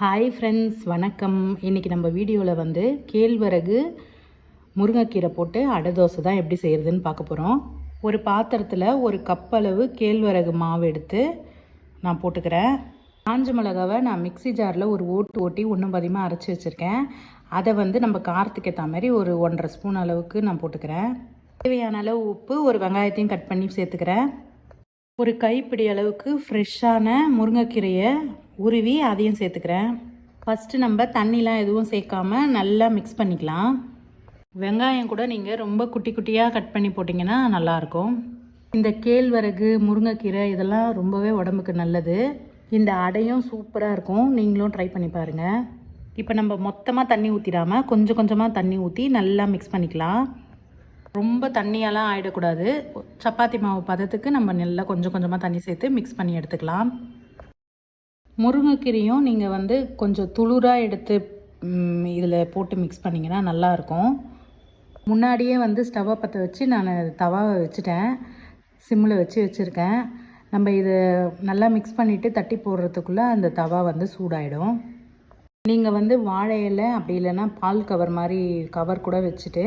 Hi friends வணக்கம். இன்றைக்கி நம்ம வீடியோவில் வந்து கேழ்வரகு முருங்கைக்கீரை போட்டு அடை தோசை தான் எப்படி செய்கிறதுன்னு பார்க்க போகிறோம் ஒரு பாத்திரத்தில் ஒரு கப் அளவு கேழ்வரகு மாவு எடுத்து நான் போட்டுக்கிறேன். காஞ்ச மிளகாவை நான் மிக்ஸி ஜாரில் ஒரு ஓட்டு ஓட்டி ஒன்றும் பதிகமாக அரைச்சி வச்சுருக்கேன். அதை வந்து நம்ம காரத்துக்கு ஏற்ற மாதிரி ஒரு ஒன்றரை ஸ்பூன் அளவுக்கு நான் போட்டுக்கிறேன். தேவையான அளவு உப்பு ஒரு வெங்காயத்தையும் கட் பண்ணி சேர்த்துக்கிறேன். ஒரு கைப்பிடி அளவுக்கு ஃப்ரெஷ்ஷான முருங்கைக்கீரையை உருவி அதையும் சேர்த்துக்கிறேன். ஃபஸ்ட்டு நம்ம தண்ணிலாம் எதுவும் சேர்க்காம நல்லா மிக்ஸ் பண்ணிக்கலாம். வெங்காயம் கூட நீங்கள் ரொம்ப குட்டி குட்டியாக கட் பண்ணி போட்டிங்கன்னா நல்லாயிருக்கும். இந்த கேழ்வரகு முருங்கைக்கீரை இதெல்லாம் ரொம்பவே உடம்புக்கு நல்லது. இந்த அடையும் சூப்பராக இருக்கும். நீங்களும் ட்ரை பண்ணி பாருங்கள் இப்போ நம்ம மொத்தமாக தண்ணி ஊற்றிடாமல் கொஞ்சம் கொஞ்சமாக தண்ணி ஊற்றி நல்லா மிக்ஸ் பண்ணிக்கலாம். ரொம்ப தண்ணியெல்லாம் ஆகிடக்கூடாது சப்பாத்தி மாவு பதத்துக்கு நம்ம நல்லா கொஞ்சம் கொஞ்சமாக தண்ணி சேர்த்து மிக்ஸ் பண்ணி எடுத்துக்கலாம். முருங்கைக்கீரையும் நீங்கள் வந்து கொஞ்சம் துளுராக எடுத்து இதில் போட்டு மிக்ஸ் பண்ணிங்கன்னா நல்லாயிருக்கும். முன்னாடியே வந்து ஸ்டவ்வை பற்ற வச்சு நான் தவாவை வச்சுட்டேன். சிம்மில் வச்சு வச்சுருக்கேன். நம்ம இது நல்லா மிக்ஸ் பண்ணிவிட்டு தட்டி போடுறதுக்குள்ளே அந்த தவா வந்து சூடாயிடும். நீங்கள் வந்து வாழை இலை அப்படி இல்லைன்னா பால் கவர் மாதிரி கவர் கூட வச்சுட்டு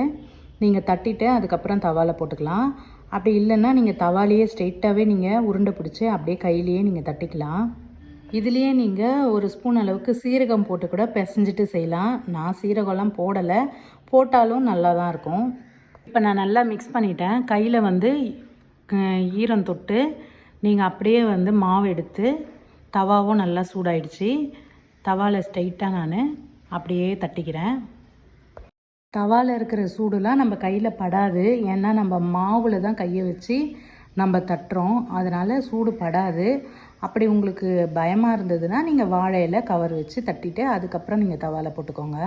நீங்கள் தட்டிட்டு அதுக்கப்புறம் தவாவில் போட்டுக்கலாம். அப்படி இல்லைன்னா நீங்கள் தவாலேயே ஸ்ட்ரெயிட்டாகவே நீங்கள் உருண்டை பிடிச்சி அப்படியே கையிலேயே நீங்கள் தட்டிக்கலாம். இதுலேயே நீங்கள் ஒரு ஸ்பூன் அளவுக்கு சீரகம் போட்டு கூட பிசைஞ்சிட்டு செய்யலாம். நான் சீரகம்லாம் போடலை. போட்டாலும் நல்லா தான் இருக்கும். இப்போ நான் நல்லா மிக்ஸ் பண்ணிட்டேன். கையில் வந்து ஈரம் தொட்டு நீங்கள் அப்படியே வந்து மாவு எடுத்து தவாவும் நல்லா சூடாயிடுச்சு. தவாவில் ஸ்ட்ரைட்டாக நான் அப்படியே தட்டிக்கிறேன். தவாவில் இருக்கிற சூடுலாம் நம்ம கையில் படாது. ஏன்னா நம்ம மாவில் தான் கையை வச்சு நம்ம தட்டுறோம். அதனால் சூடு படாது. அப்படி உங்களுக்கு பயமாக இருந்ததுன்னா நீங்கள் வாழையில் கவர் வச்சு தட்டிட்டு அதுக்கப்புறம் நீங்கள் தவாலை போட்டுக்கோங்க.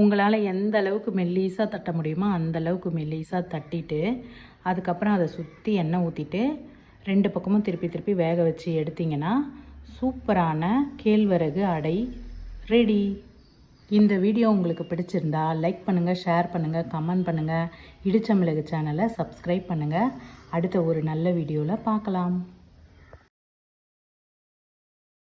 உங்களால் எந்த அளவுக்கு மெல்லீஸாக தட்ட முடியுமோ அந்த அளவுக்கு மெல்லீஸாக தட்டிட்டு அதுக்கப்புறம் அதை சுற்றி எண்ணெய் ஊற்றிட்டு ரெண்டு பக்கமும் திருப்பி திருப்பி வேக வச்சு எடுத்திங்கன்னா சூப்பரான கேழ்வரகு அடை ரெடி. இந்த வீடியோ உங்களுக்கு பிடிச்சிருந்தா லைக் பண்ணுங்கள் ஷேர் பண்ணுங்கள் கமெண்ட் பண்ணுங்கள் இடிச்ச மிளகு சேனலை சப்ஸ்கிரைப் பண்ணுங்கள் அடுத்த ஒரு நல்ல வீடியோவில் பார்க்கலாம்.